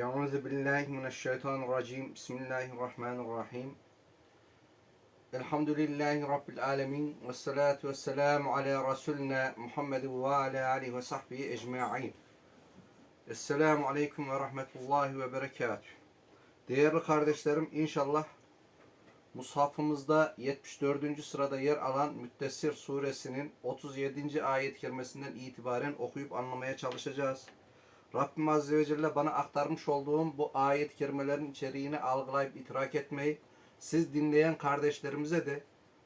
Euzu billahi mineşşeytanirracim. Bismillahirrahmanirrahim. Elhamdülillahi Rabbil alemin. Ve salatu ve selamu ala Resulina Muhammed ve ala alihi ve sahbihi ecma'in. Esselamu aleyküm ve rahmetullahi ve berekatuhu. Değerli kardeşlerim inşallah Mushafımızda 74. sırada yer alan Müddessir suresinin 37. ayet kerimesinden itibaren okuyup anlamaya çalışacağız. Rabbim Azze ve Celle bana aktarmış olduğum bu ayet kerimelerin içeriğini algılayıp idrak etmeyi, siz dinleyen kardeşlerimize de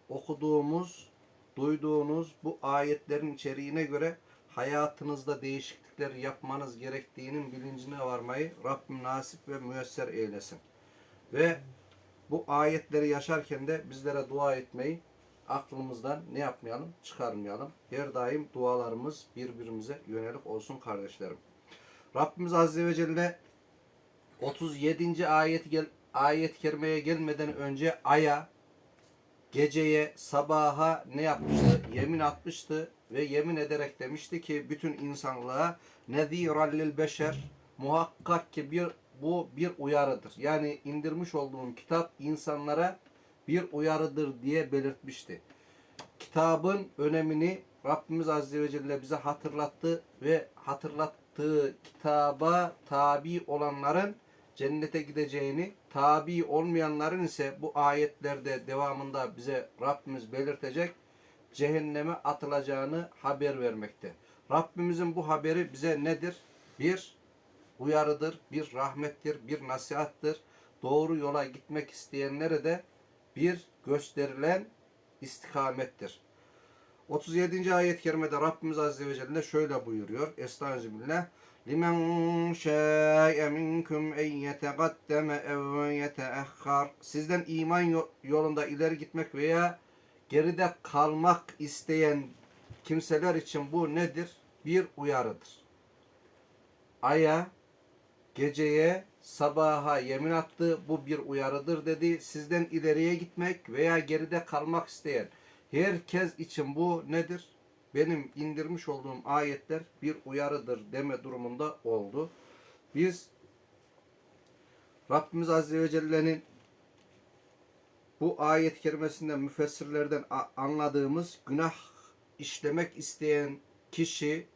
okuduğumuz, duyduğunuz bu ayetlerin içeriğine göre hayatınızda değişiklikler yapmanız gerektiğinin bilincine varmayı Rabbim nasip ve müyesser eylesin. Ve bu ayetleri yaşarken de bizlere dua etmeyi aklımızdan ne yapmayalım? Çıkarmayalım. Her daim dualarımız birbirimize yönelik olsun kardeşlerim. Rabbimiz Azze ve Celle 37. ayet gel ayet kerimeye gelmeden önce aya, geceye, sabaha ne yapmıştı? Yemin atmıştı ve yemin ederek demişti ki bütün insanlığa nezîran lil beşer muhakkak ki bir bu bir uyarıdır. Yani indirmiş olduğum kitap insanlara bir uyarıdır diye belirtmişti. Kitabın önemini Rabbimiz Azze ve Celle bize hatırlattı ve hatırlattığı kitaba tabi olanların cennete gideceğini, tabi olmayanların ise bu ayetlerde devamında bize Rabbimiz belirtecek cehenneme atılacağını haber vermekte. Rabbimizin bu haberi bize nedir? Bir, uyarıdır, bir rahmettir, bir nasihattır. Doğru yola gitmek isteyenlere de bir gösterilen istikamettir. 37. ayet-i kerimede Rabbimiz Azze ve Celle şöyle buyuruyor. Estağfirullah. Limen şâ'e minkum en yetegaddeme ev yeteahhar. Sizden iman yo- yolunda ileri gitmek veya geride kalmak isteyen kimseler için bu nedir? Bir uyarıdır. Aya, geceye, sabaha yemin attı. Bu bir uyarıdır dedi. Sizden ileriye gitmek veya geride kalmak isteyen herkes için bu nedir? Benim indirmiş olduğum ayetler bir uyarıdır deme durumunda oldu. Biz Rabbimiz Azze ve Celle'nin bu ayet kerimesinde müfessirlerden anladığımız günah işlemek isteyen kişi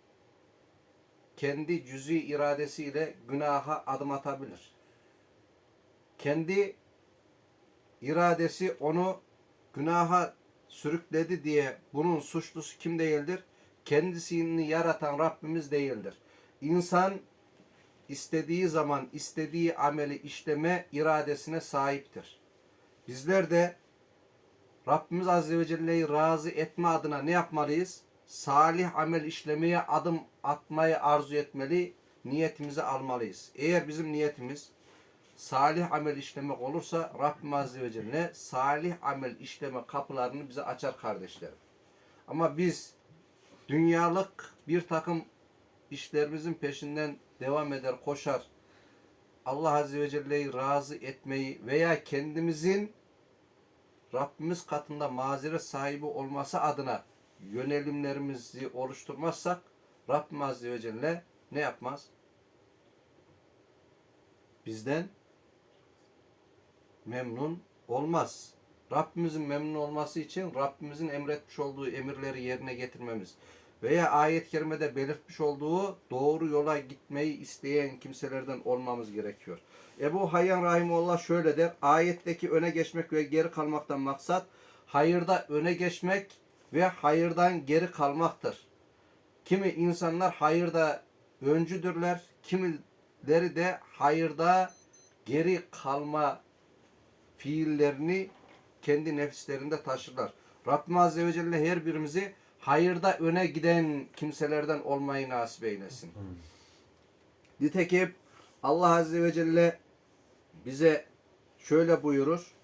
kendi cüzi iradesiyle günaha adım atabilir. Kendi iradesi onu günaha sürükledi diye bunun suçlusu kim değildir? Kendisini yaratan Rabbimiz değildir. İnsan istediği zaman istediği ameli işleme iradesine sahiptir. Bizler de Rabbimiz Azze ve Celle'yi razı etme adına ne yapmalıyız? Salih amel işlemeye adım atmayı arzu etmeli, niyetimizi almalıyız. Eğer bizim niyetimiz salih amel işlemek olursa Rabbim Azze ve Celle salih amel işleme kapılarını bize açar kardeşlerim. Ama biz dünyalık bir takım işlerimizin peşinden devam eder, koşar. Allah Azze ve Celle'yi razı etmeyi veya kendimizin Rabbimiz katında mazeret sahibi olması adına yönelimlerimizi oluşturmazsak Rabbim Azze ve Celle ne yapmaz? Bizden memnun olmaz. Rabbimizin memnun olması için Rabbimizin emretmiş olduğu emirleri yerine getirmemiz veya ayet-i kerimede belirtmiş olduğu doğru yola gitmeyi isteyen kimselerden olmamız gerekiyor. Ebu Hayyan Rahimullah şöyle der. Ayetteki öne geçmek ve geri kalmaktan maksat hayırda öne geçmek ve hayırdan geri kalmaktır. Kimi insanlar hayırda öncüdürler, kimileri de hayırda geri kalma fiillerini kendi nefislerinde taşırlar. Rabbim Azze ve Celle her birimizi hayırda öne giden kimselerden olmayı nasip eylesin. Nitekim Allah Azze ve Celle bize şöyle buyurur.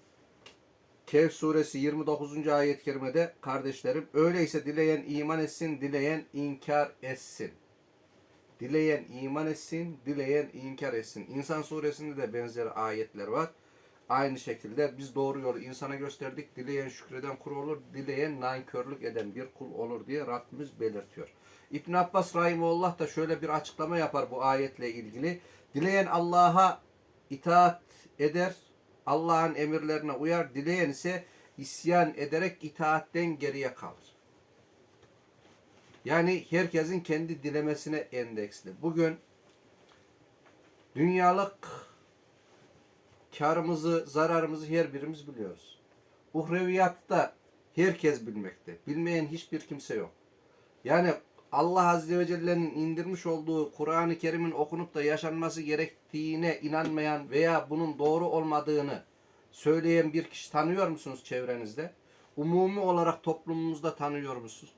Kehf suresi 29. ayet-i kerimede kardeşlerim öyleyse dileyen iman etsin, dileyen inkar etsin. Dileyen iman etsin, dileyen inkar etsin. İnsan suresinde de benzer ayetler var. Aynı şekilde biz doğru yolu insana gösterdik. Dileyen şükreden kul olur, dileyen nankörlük eden bir kul olur diye Rabbimiz belirtiyor. İbn Abbas Rahimullah da şöyle bir açıklama yapar bu ayetle ilgili. Dileyen Allah'a itaat eder, Allah'ın emirlerine uyar. Dileyen ise isyan ederek itaatten geriye kalır. Yani herkesin kendi dilemesine endeksli. Bugün dünyalık karımızı, zararımızı her birimiz biliyoruz. Uhreviyatta herkes bilmekte. Bilmeyen hiçbir kimse yok. Yani Allah Azze ve Celle'nin indirmiş olduğu Kur'an-ı Kerim'in okunup da yaşanması gerektiğine inanmayan veya bunun doğru olmadığını söyleyen bir kişi tanıyor musunuz çevrenizde? Umumi olarak toplumumuzda tanıyor musunuz?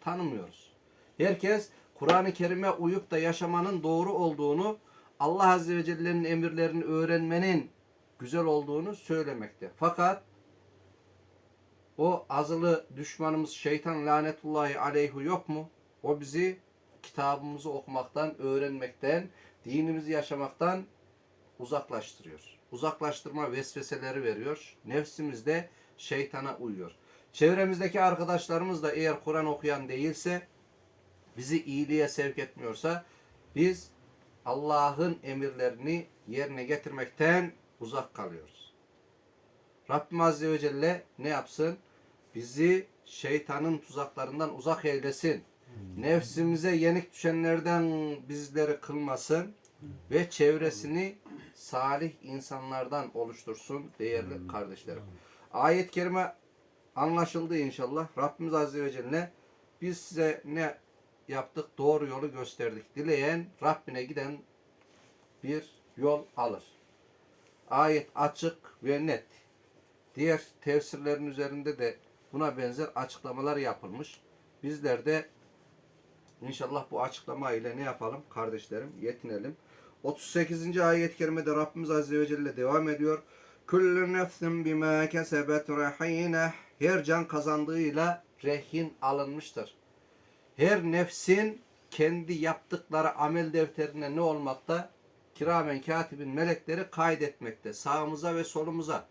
Tanımıyoruz. Herkes Kur'an-ı Kerim'e uyup da yaşamanın doğru olduğunu, Allah Azze ve Celle'nin emirlerini öğrenmenin güzel olduğunu söylemekte. Fakat o azılı düşmanımız şeytan lanetullahi aleyhu yok mu? O bizi kitabımızı okumaktan, öğrenmekten, dinimizi yaşamaktan uzaklaştırıyor. Uzaklaştırma vesveseleri veriyor. Nefsimiz de şeytana uyuyor. Çevremizdeki arkadaşlarımız da eğer Kur'an okuyan değilse, bizi iyiliğe sevk etmiyorsa, biz Allah'ın emirlerini yerine getirmekten uzak kalıyoruz. Rabbim Azze ve Celle ne yapsın? Bizi şeytanın tuzaklarından uzak eylesin. Nefsimize yenik düşenlerden bizleri kılmasın ve çevresini salih insanlardan oluştursun değerli kardeşlerim. Ayet-i kerime anlaşıldı inşallah. Rabbimiz Azze ve Celle biz size ne yaptık? Doğru yolu gösterdik. Dileyen Rabbine giden bir yol alır. Ayet açık ve net. Diğer tefsirlerin üzerinde de buna benzer açıklamalar yapılmış. Bizler de inşallah bu açıklama ile ne yapalım kardeşlerim? Yetinelim. 38. ayet-i kerimede Rabbimiz Azze ve Celle devam ediyor. Kullu nefsin bima kesebet rahine. Her can kazandığıyla rehin alınmıştır. Her nefsin kendi yaptıkları amel defterine ne olmakta? Kiramen katibin melekleri kaydetmekte. Sağımıza ve solumuza.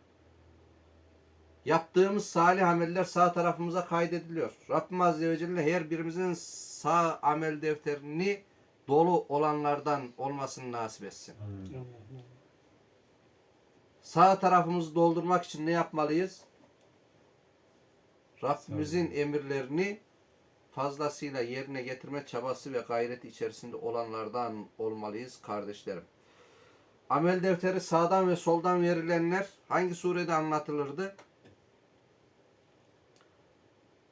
Yaptığımız salih ameller sağ tarafımıza kaydediliyor. Rabbim Azze ve Celle her birimizin sağ amel defterini dolu olanlardan olmasını nasip etsin. Sağ tarafımızı doldurmak için ne yapmalıyız? Rabbimizin emirlerini fazlasıyla yerine getirme çabası ve gayreti içerisinde olanlardan olmalıyız kardeşlerim. Amel defteri sağdan ve soldan verilenler hangi surede anlatılırdı?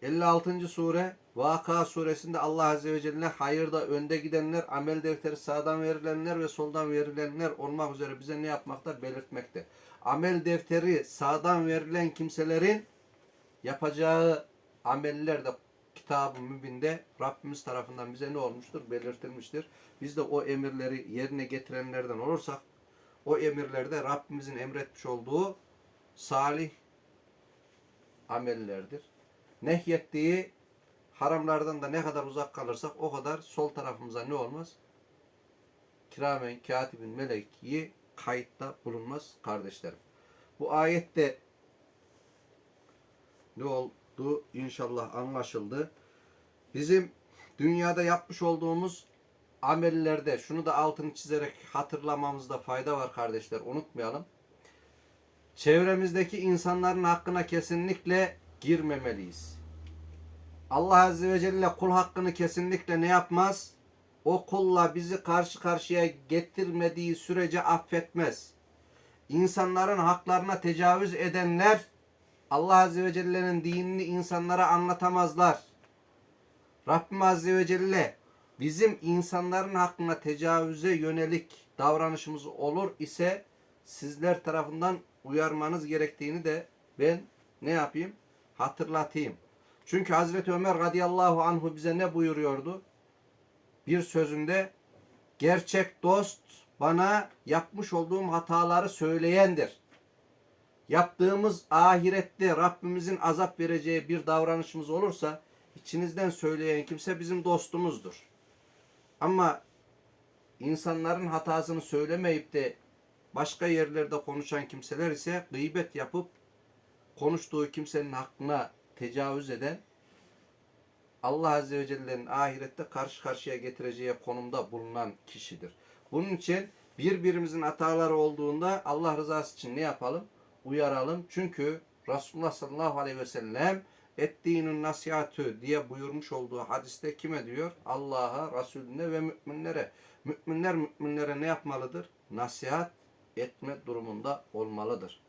56. sure Vaka suresinde Allah Azze ve Celle hayırda önde gidenler, amel defteri sağdan verilenler ve soldan verilenler olmak üzere bize ne yapmakta? Belirtmekte. Amel defteri sağdan verilen kimselerin yapacağı ameller de kitab-ı mübinde Rabbimiz tarafından bize ne olmuştur? Belirtilmiştir. Biz de o emirleri yerine getirenlerden olursak o emirlerde Rabbimizin emretmiş olduğu salih amellerdir. Nehyettiği haramlardan da ne kadar uzak kalırsak o kadar sol tarafımıza ne olmaz? Kiramen katibin melekiyi kayıtta bulunmaz kardeşlerim. Bu ayette ne oldu? İnşallah anlaşıldı. Bizim dünyada yapmış olduğumuz amellerde şunu da altını çizerek hatırlamamızda fayda var kardeşler. Unutmayalım. Çevremizdeki insanların hakkına kesinlikle girmemeliyiz. Allah Azze ve Celle kul hakkını kesinlikle ne yapmaz? O kulla bizi karşı karşıya getirmediği sürece affetmez. İnsanların haklarına tecavüz edenler Allah Azze ve Celle'nin dinini insanlara anlatamazlar. Rabbim Azze ve Celle bizim insanların hakkına tecavüze yönelik davranışımız olur ise sizler tarafından uyarmanız gerektiğini de ben ne yapayım? Hatırlatayım. Çünkü Hazreti Ömer radıyallahu anhu bize ne buyuruyordu? Bir sözünde gerçek dost bana yapmış olduğum hataları söyleyendir. Yaptığımız ahirette Rabbimizin azap vereceği bir davranışımız olursa içinizden söyleyen kimse bizim dostumuzdur. Ama insanların hatasını söylemeyip de başka yerlerde konuşan kimseler ise gıybet yapıp konuştuğu kimsenin hakkına tecavüz eden Allah Azze ve Celle'nin ahirette karşı karşıya getireceği konumda bulunan kişidir. Bunun için birbirimizin hataları olduğunda Allah rızası için ne yapalım? Uyaralım. Çünkü Resulullah sallallahu aleyhi ve sellem ettiğinin nasihatü diye buyurmuş olduğu hadiste kime diyor? Allah'a, Resulüne ve müminlere. Müminler müminlere ne yapmalıdır? Nasihat etme durumunda olmalıdır.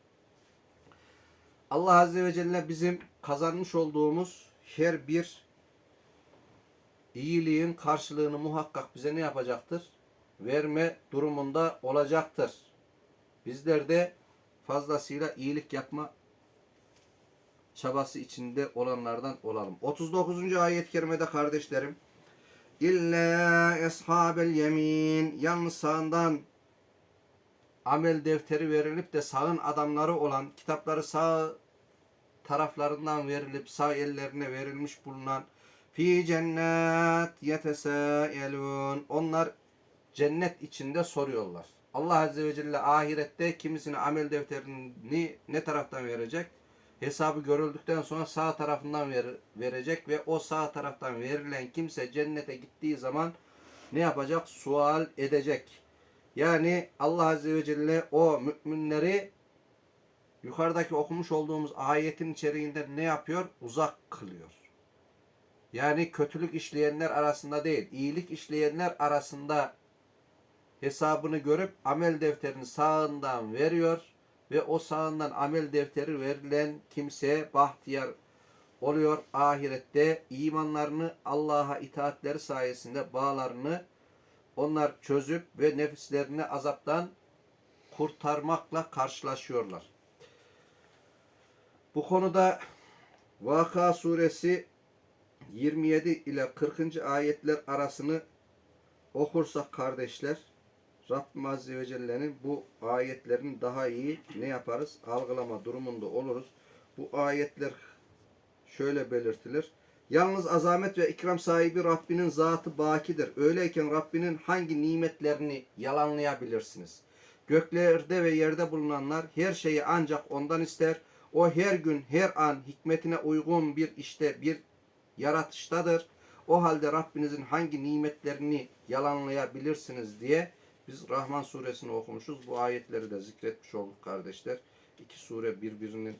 Allah Azze ve Celle bizim kazanmış olduğumuz her bir iyiliğin karşılığını muhakkak bize ne yapacaktır? Verme durumunda olacaktır. Bizler de fazlasıyla iyilik yapma çabası içinde olanlardan olalım. 39. ayet-i kerimede kardeşlerim İlla eshabel yemin yalnız sağından amel defteri verilip de sağın adamları olan kitapları sağ taraflarından verilip sağ ellerine verilmiş bulunan fi cennet yetesaelun onlar cennet içinde soruyorlar. Allah Azze ve Celle ahirette kimisine amel defterini ne taraftan verecek? Hesabı görüldükten sonra sağ tarafından ver, verecek ve o sağ taraftan verilen kimse cennete gittiği zaman ne yapacak? Sual edecek. Yani Allah Azze ve Celle o müminleri yukarıdaki okumuş olduğumuz ayetin içeriğinde ne yapıyor? Uzak kılıyor. Yani kötülük işleyenler arasında değil, iyilik işleyenler arasında hesabını görüp amel defterini sağından veriyor ve o sağından amel defteri verilen kimse bahtiyar oluyor. Ahirette imanlarını Allah'a itaatleri sayesinde bağlarını onlar çözüp ve nefislerini azaptan kurtarmakla karşılaşıyorlar. Bu konuda Vaka suresi 27 ile 40. ayetler arasını okursak kardeşler Rabbim Azze ve Celle'nin bu ayetlerini daha iyi ne yaparız? Algılama durumunda oluruz. Bu ayetler şöyle belirtilir. Yalnız azamet ve ikram sahibi Rabbinin zatı bakidir. Öyleyken Rabbinin hangi nimetlerini yalanlayabilirsiniz? Göklerde ve yerde bulunanlar her şeyi ancak ondan ister. O her gün, her an hikmetine uygun bir işte, bir yaratıştadır. O halde Rabbinizin hangi nimetlerini yalanlayabilirsiniz diye biz Rahman suresini okumuşuz. Bu ayetleri de zikretmiş olduk kardeşler. İki sure birbirinin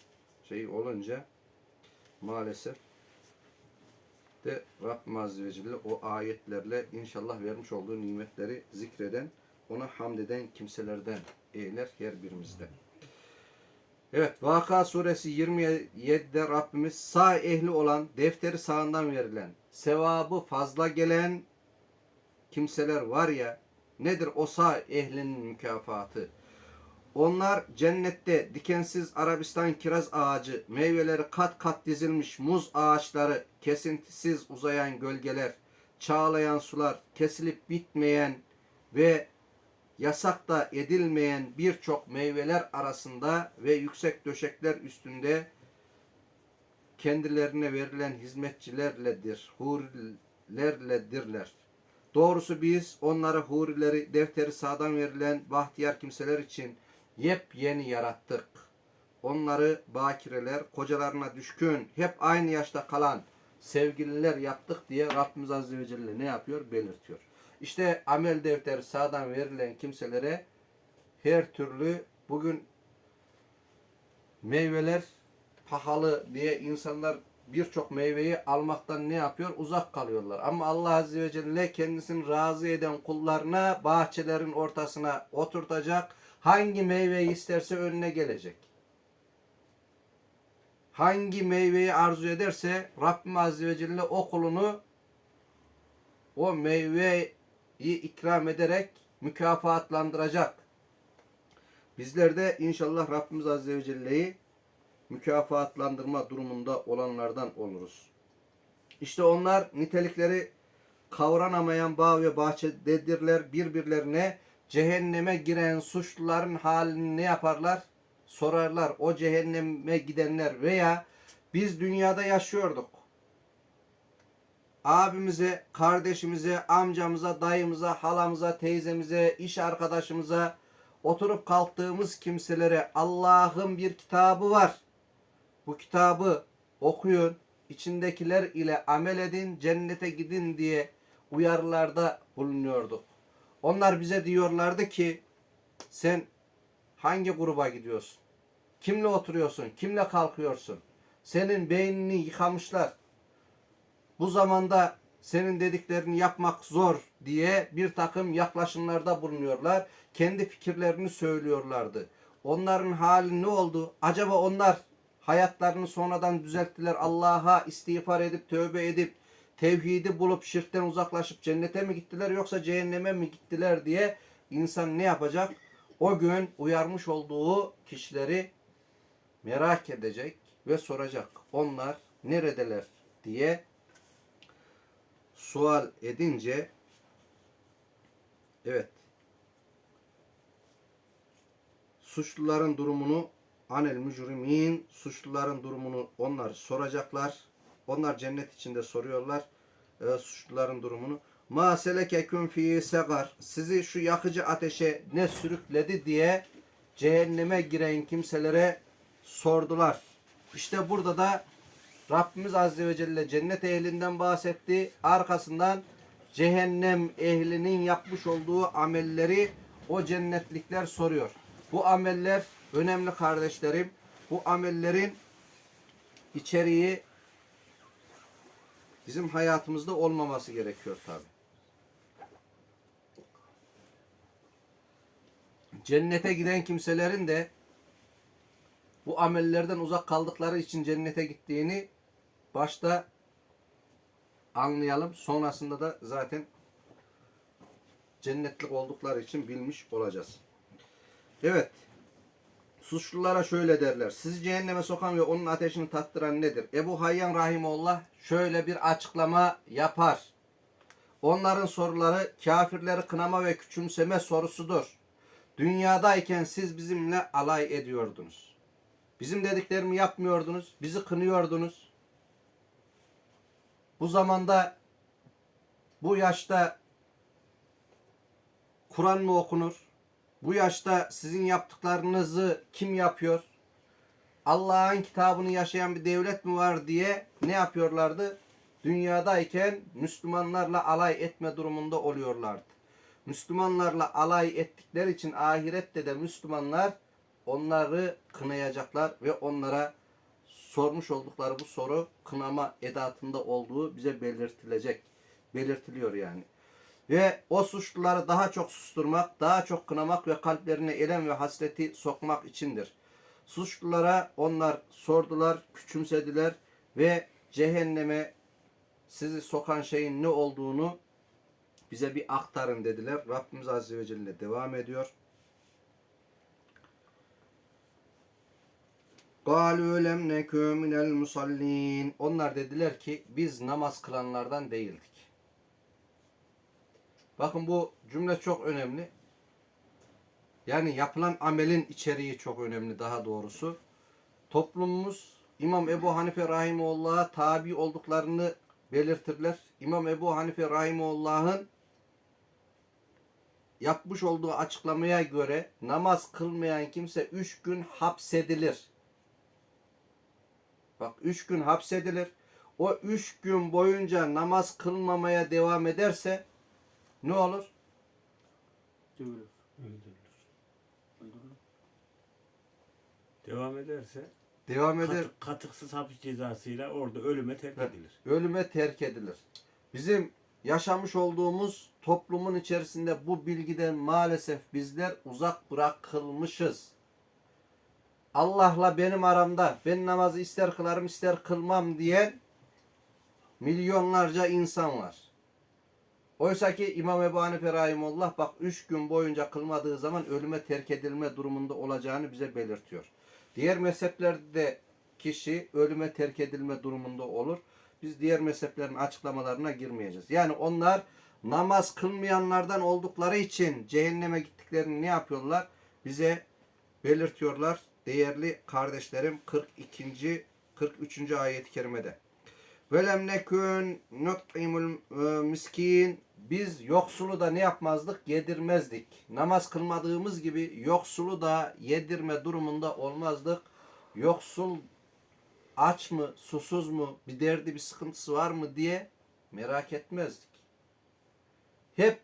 şeyi olunca maalesef de Rabbim Azze ve Celle o ayetlerle inşallah vermiş olduğu nimetleri zikreden, ona hamd eden kimselerden eyler her birimizde. Evet, Vaka suresi 27'de Rabbimiz sağ ehli olan, defteri sağından verilen, sevabı fazla gelen kimseler var ya, nedir o sağ ehlinin mükafatı? Onlar cennette dikensiz Arabistan kiraz ağacı, meyveleri kat kat dizilmiş muz ağaçları, kesintisiz uzayan gölgeler, çağlayan sular, kesilip bitmeyen ve yasak da edilmeyen birçok meyveler arasında ve yüksek döşekler üstünde kendilerine verilen hizmetçilerledir, hurilerledirler. Doğrusu biz onları hurileri defteri sağdan verilen bahtiyar kimseler için yepyeni yarattık. Onları bakireler, kocalarına düşkün, hep aynı yaşta kalan sevgililer yaptık diye Rabbimiz Azze ve Celle ne yapıyor? Belirtiyor. İşte amel defteri sağdan verilen kimselere her türlü bugün meyveler pahalı diye insanlar birçok meyveyi almaktan ne yapıyor? Uzak kalıyorlar. Ama Allah Azze ve Celle kendisini razı eden kullarına bahçelerin ortasına oturtacak. Hangi meyveyi isterse önüne gelecek. Hangi meyveyi arzu ederse Rabbim Azze ve Celle o kulunu o meyveyi ikram ederek mükafatlandıracak. Bizler de inşallah Rabbimiz Azze ve Celle'yi mükafatlandırma durumunda olanlardan oluruz. İşte onlar nitelikleri kavranamayan bağ ve bahçededirler. Birbirlerine cehenneme giren suçluların halini ne yaparlar? Sorarlar. O cehenneme gidenler veya biz dünyada yaşıyorduk. Abimize, kardeşimize, amcamıza, dayımıza, halamıza, teyzemize, iş arkadaşımıza, oturup kalktığımız kimselere Allah'ın bir kitabı var. Bu kitabı okuyun, içindekiler ile amel edin, cennete gidin diye uyarılarda bulunuyorduk. Onlar bize diyorlardı ki Sen hangi gruba gidiyorsun? Kimle oturuyorsun? Kimle kalkıyorsun? Senin beynini yıkamışlar. Bu zamanda senin dediklerini yapmak zor diye bir takım yaklaşımlarda bulunuyorlar. Kendi fikirlerini söylüyorlardı. Onların hali ne oldu? Acaba onlar hayatlarını sonradan düzelttiler. Allah'a istiğfar edip tövbe edip tevhidi bulup şirkten uzaklaşıp cennete mi gittiler yoksa cehenneme mi gittiler diye insan ne yapacak? O gün uyarmış olduğu kişileri merak edecek ve soracak. Onlar neredeler diye sual edince evet suçluların durumunu anel mücrimin suçluların durumunu onlar soracaklar. Onlar cennet içinde soruyorlar e, suçluların durumunu. Ma selekeküm fi segar. Sizi şu yakıcı ateşe ne sürükledi diye cehenneme giren kimselere sordular. İşte burada da Rabbimiz Azze ve Celle cennet ehlinden bahsetti. Arkasından cehennem ehlinin yapmış olduğu amelleri o cennetlikler soruyor. Bu ameller önemli kardeşlerim. Bu amellerin içeriği bizim hayatımızda olmaması gerekiyor tabi. Cennete giden kimselerin de bu amellerden uzak kaldıkları için cennete gittiğini başta anlayalım. Sonrasında da zaten cennetlik oldukları için bilmiş olacağız. Evet. Suçlulara şöyle derler. Sizi cehenneme sokan ve onun ateşini tattıran nedir? Ebu Hayyan Rahimullah şöyle bir açıklama yapar. Onların soruları kafirleri kınama ve küçümseme sorusudur. Dünyadayken siz bizimle alay ediyordunuz. Bizim dediklerimi yapmıyordunuz. Bizi kınıyordunuz. Bu zamanda bu yaşta Kur'an mı okunur? Bu yaşta sizin yaptıklarınızı kim yapıyor? Allah'ın kitabını yaşayan bir devlet mi var diye ne yapıyorlardı? Dünyadayken Müslümanlarla alay etme durumunda oluyorlardı. Müslümanlarla alay ettikleri için ahirette de Müslümanlar onları kınayacaklar ve onlara sormuş oldukları bu soru kınama edatında olduğu bize belirtilecek. Belirtiliyor yani. Ve o suçluları daha çok susturmak, daha çok kınamak ve kalplerine elem ve hasreti sokmak içindir. Suçlulara onlar sordular, küçümsediler ve cehenneme sizi sokan şeyin ne olduğunu bize bir aktarın dediler. Rabbimiz Azze ve Celle devam ediyor. قَالُوا لَمْ نَكُوا مِنَ الْمُصَلِّينَ Onlar dediler ki biz namaz kılanlardan değildik. Bakın bu cümle çok önemli. Yani yapılan amelin içeriği çok önemli daha doğrusu. Toplumumuz İmam Ebu Hanife Rahimullah'a tabi olduklarını belirtirler. İmam Ebu Hanife Rahimullah'ın yapmış olduğu açıklamaya göre namaz kılmayan kimse üç gün hapsedilir. Bak üç gün hapsedilir. O üç gün boyunca namaz kılmamaya devam ederse ne olur? Dövülür. Öldürülür. Öldürülür. Devam ederse Devam eder. katı- katıksız hapis cezasıyla orada ölüme terk Evet. edilir. ölüme terk edilir. Bizim yaşamış olduğumuz toplumun içerisinde bu bilgiden maalesef bizler uzak bırakılmışız. Allah'la benim aramda ben namazı ister kılarım ister kılmam diyen milyonlarca insan var. Oysa ki İmam Ebu Hanife Rahimullah bak üç gün boyunca kılmadığı zaman ölüme terk edilme durumunda olacağını bize belirtiyor. Diğer mezheplerde de kişi ölüme terk edilme durumunda olur. Biz diğer mezheplerin açıklamalarına girmeyeceğiz. Yani onlar namaz kılmayanlardan oldukları için cehenneme gittiklerini ne yapıyorlar? Bize belirtiyorlar. Değerli kardeşlerim 42. 43. ayet-i kerimede. Velem nekün nut'imul e, miskin biz yoksulu da ne yapmazdık? Yedirmezdik. Namaz kılmadığımız gibi yoksulu da yedirme durumunda olmazdık. Yoksul aç mı, susuz mu, bir derdi, bir sıkıntısı var mı diye merak etmezdik. Hep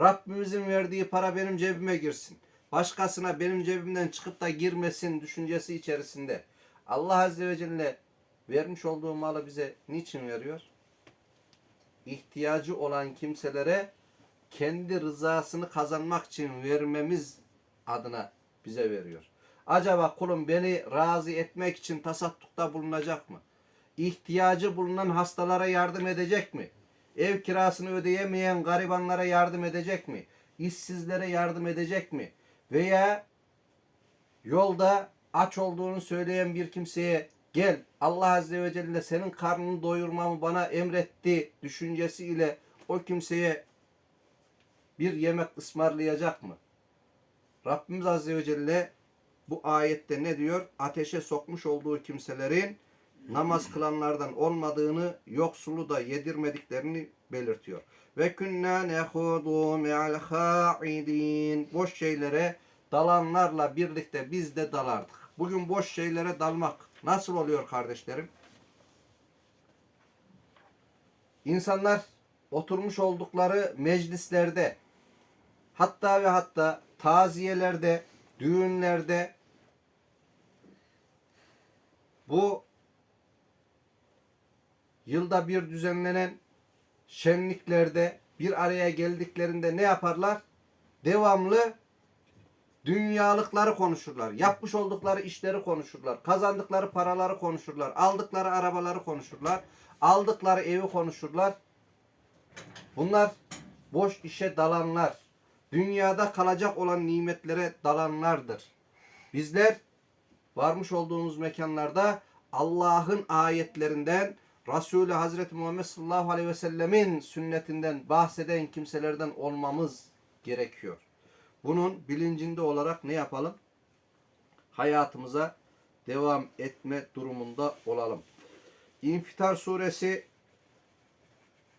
Rabbimizin verdiği para benim cebime girsin. başkasına benim cebimden çıkıp da girmesin düşüncesi içerisinde Allah Azze ve Celle vermiş olduğu malı bize niçin veriyor? İhtiyacı olan kimselere kendi rızasını kazanmak için vermemiz adına bize veriyor. Acaba kulum beni razı etmek için tasattukta bulunacak mı? İhtiyacı bulunan hastalara yardım edecek mi? Ev kirasını ödeyemeyen garibanlara yardım edecek mi? İşsizlere yardım edecek mi? Veya yolda aç olduğunu söyleyen bir kimseye gel Allah Azze ve Celle senin karnını doyurmamı bana emretti düşüncesiyle o kimseye bir yemek ısmarlayacak mı? Rabbimiz Azze ve Celle bu ayette ne diyor? Ateşe sokmuş olduğu kimselerin namaz kılanlardan olmadığını, yoksulu da yedirmediklerini belirtiyor. Ve künna nehudu me'al ha'idin. Boş şeylere dalanlarla birlikte biz de dalardık. Bugün boş şeylere dalmak nasıl oluyor kardeşlerim? İnsanlar oturmuş oldukları meclislerde hatta ve hatta taziyelerde, düğünlerde bu yılda bir düzenlenen şenliklerde bir araya geldiklerinde ne yaparlar? Devamlı dünyalıkları konuşurlar. Yapmış oldukları işleri konuşurlar. Kazandıkları paraları konuşurlar. Aldıkları arabaları konuşurlar. Aldıkları evi konuşurlar. Bunlar boş işe dalanlar. Dünyada kalacak olan nimetlere dalanlardır. Bizler varmış olduğumuz mekanlarda Allah'ın ayetlerinden Resulü Hazreti Muhammed sallallahu aleyhi ve sellemin sünnetinden bahseden kimselerden olmamız gerekiyor. Bunun bilincinde olarak ne yapalım? Hayatımıza devam etme durumunda olalım. İnfitar suresi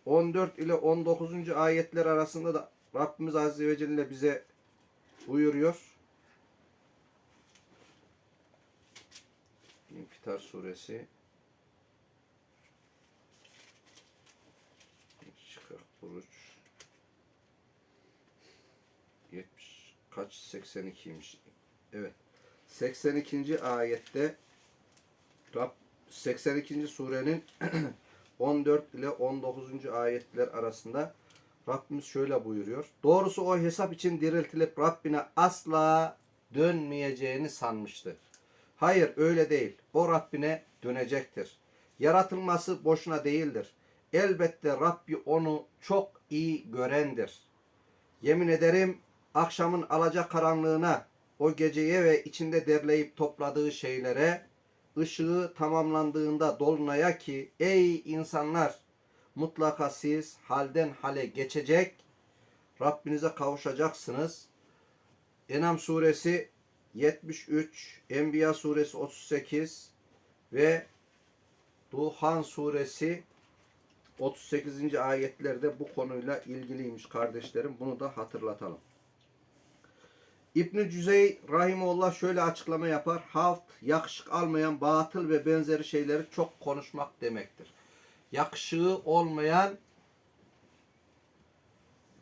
14 ile 19. ayetler arasında da Rabbimiz Azze ve Celle bize buyuruyor. İnfitar suresi Şıkak Buruç kaç 82'ymiş. Evet. 82. ayette Rab 82. surenin 14 ile 19. ayetler arasında Rabbimiz şöyle buyuruyor. Doğrusu o hesap için diriltilip Rabbine asla dönmeyeceğini sanmıştı. Hayır öyle değil. O Rabbine dönecektir. Yaratılması boşuna değildir. Elbette Rabbi onu çok iyi görendir. Yemin ederim akşamın alacak karanlığına, o geceye ve içinde derleyip topladığı şeylere, ışığı tamamlandığında dolunaya ki ey insanlar mutlaka siz halden hale geçecek, Rabbinize kavuşacaksınız. Enam suresi 73, Enbiya suresi 38 ve Duhan suresi 38. ayetlerde bu konuyla ilgiliymiş kardeşlerim. Bunu da hatırlatalım. İbn Cüzey Rahimullah şöyle açıklama yapar. Halt yakışık almayan batıl ve benzeri şeyleri çok konuşmak demektir. Yakışığı olmayan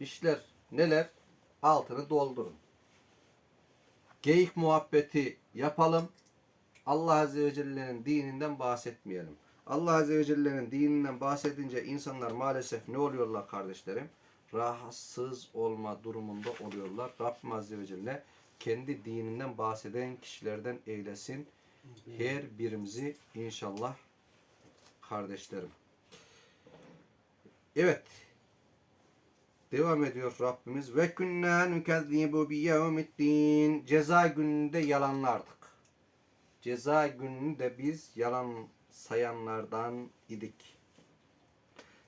işler neler? Altını doldurun. Geyik muhabbeti yapalım. Allah Azze ve Celle'nin dininden bahsetmeyelim. Allah Azze ve Celle'nin dininden bahsedince insanlar maalesef ne oluyorlar kardeşlerim? Rahatsız olma durumunda oluyorlar. Rabbim Azze ve Celle kendi dininden bahseden kişilerden eylesin. Her birimizi inşallah kardeşlerim. Evet. Devam ediyor Rabbimiz. Ve künnâ nukezzibu bi yevmiddin. Ceza gününde yalanlardık. Ceza gününde biz yalan sayanlardan idik.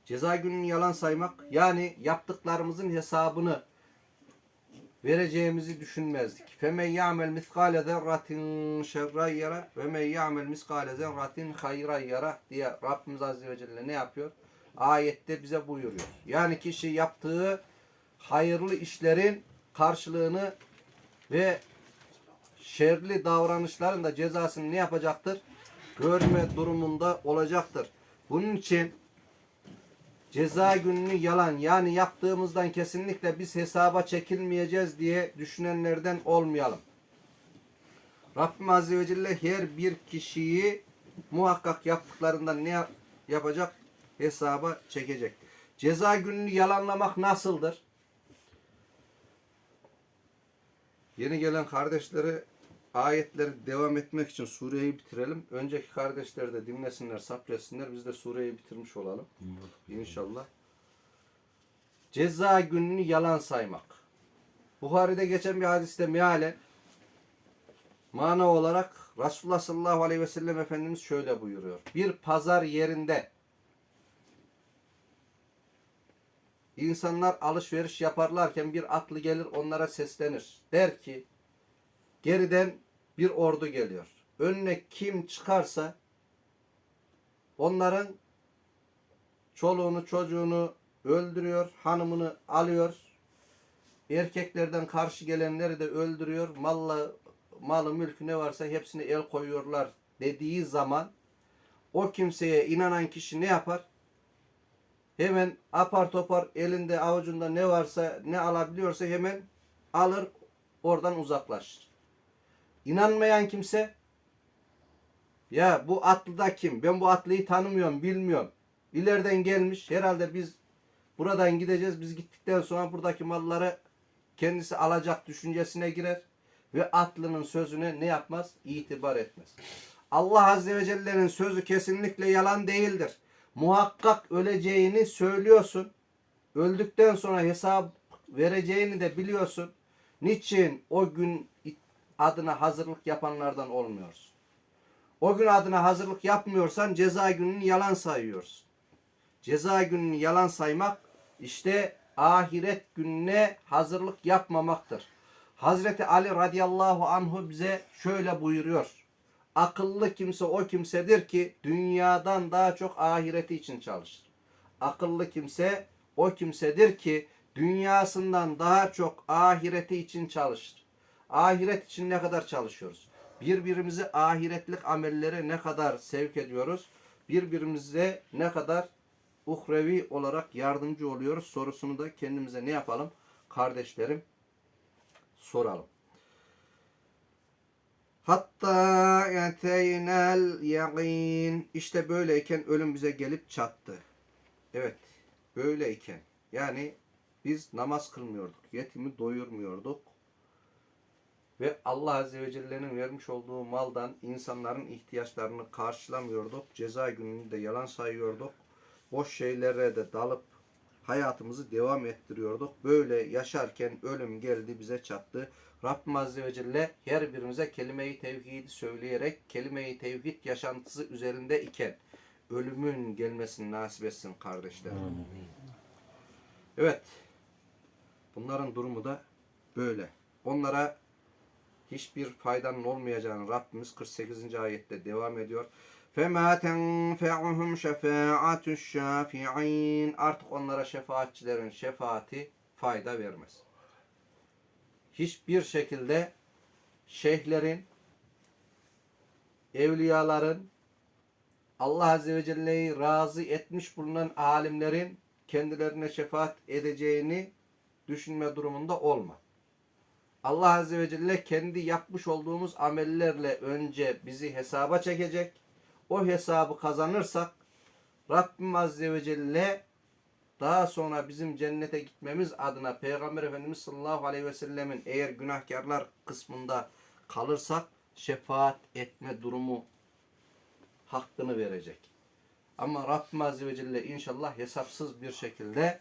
Ceza gününü yalan saymak yani yaptıklarımızın hesabını vereceğimizi düşünmezdik. Femen ya'mel miskale zerratin şerran yara ve men ya'mel miskale zerratin hayran yara diye Rabbimiz Azze ve Celle ne yapıyor? Ayette bize buyuruyor. Yani kişi yaptığı hayırlı işlerin karşılığını ve şerli davranışların da cezasını ne yapacaktır? Görme durumunda olacaktır. Bunun için ceza gününü yalan yani yaptığımızdan kesinlikle biz hesaba çekilmeyeceğiz diye düşünenlerden olmayalım. Rabbim Azze ve Celle her bir kişiyi muhakkak yaptıklarından ne yap- yapacak? Hesaba çekecek. Ceza gününü yalanlamak nasıldır? Yeni gelen kardeşleri ayetleri devam etmek için sureyi bitirelim. Önceki kardeşleri de dinlesinler, sabretsinler. Biz de sureyi bitirmiş olalım. İnşallah. Ceza gününü yalan saymak. Buhari'de geçen bir hadiste mealen mana olarak Resulullah sallallahu aleyhi ve sellem Efendimiz şöyle buyuruyor. Bir pazar yerinde insanlar alışveriş yaparlarken bir atlı gelir onlara seslenir. Der ki geriden bir ordu geliyor. Önüne kim çıkarsa onların çoluğunu çocuğunu öldürüyor, hanımını alıyor. Erkeklerden karşı gelenleri de öldürüyor. Malla, malı mülkü ne varsa hepsini el koyuyorlar dediği zaman o kimseye inanan kişi ne yapar? Hemen apar topar elinde avucunda ne varsa ne alabiliyorsa hemen alır oradan uzaklaşır. İnanmayan kimse ya bu atlı da kim? Ben bu atlıyı tanımıyorum, bilmiyorum. İleriden gelmiş. Herhalde biz buradan gideceğiz. Biz gittikten sonra buradaki malları kendisi alacak düşüncesine girer ve atlının sözüne ne yapmaz? İtibar etmez. Allah Azze ve Celle'nin sözü kesinlikle yalan değildir. Muhakkak öleceğini söylüyorsun. Öldükten sonra hesap vereceğini de biliyorsun. Niçin o gün adına hazırlık yapanlardan olmuyorsun? O gün adına hazırlık yapmıyorsan ceza gününü yalan sayıyorsun. Ceza gününü yalan saymak işte ahiret gününe hazırlık yapmamaktır. Hazreti Ali radıyallahu anhu bize şöyle buyuruyor. Akıllı kimse o kimsedir ki dünyadan daha çok ahireti için çalışır. Akıllı kimse o kimsedir ki dünyasından daha çok ahireti için çalışır. Ahiret için ne kadar çalışıyoruz? Birbirimizi ahiretlik amellere ne kadar sevk ediyoruz? Birbirimize ne kadar uhrevi olarak yardımcı oluyoruz sorusunu da kendimize ne yapalım? Kardeşlerim soralım. Hatta yeteynel yakin. İşte böyleyken ölüm bize gelip çattı. Evet, böyleyken. Yani biz namaz kılmıyorduk, yetimi doyurmuyorduk. Ve Allah Azze ve Celle'nin vermiş olduğu maldan insanların ihtiyaçlarını karşılamıyorduk. Ceza gününü de yalan sayıyorduk. Boş şeylere de dalıp hayatımızı devam ettiriyorduk. Böyle yaşarken ölüm geldi bize çattı. Rabbim Azze ve Celle her birimize kelime-i tevhidi söyleyerek kelime-i tevhid yaşantısı üzerinde iken ölümün gelmesini nasip etsin kardeşlerim. Evet. Bunların durumu da böyle. Onlara hiçbir faydanın olmayacağını Rabbimiz 48. ayette devam ediyor. فَمَا تَنْفَعُهُمْ شَفَاعَةُ الشَّافِعِينَ Artık onlara şefaatçilerin şefaati fayda vermez. Hiçbir şekilde şeyhlerin, evliyaların, Allah Azze ve Celle'yi razı etmiş bulunan alimlerin kendilerine şefaat edeceğini düşünme durumunda olma. Allah Azze ve Celle kendi yapmış olduğumuz amellerle önce bizi hesaba çekecek. O hesabı kazanırsak Rabbim Azze ve Celle daha sonra bizim cennete gitmemiz adına Peygamber Efendimiz sallallahu aleyhi ve sellemin eğer günahkarlar kısmında kalırsak şefaat etme durumu hakkını verecek. Ama Rabbim Azze ve Celle inşallah hesapsız bir şekilde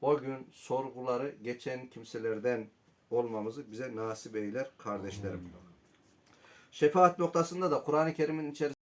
o gün sorguları geçen kimselerden olmamızı bize nasip eyler kardeşlerim. Şefaat noktasında da Kur'an-ı Kerim'in içerisinde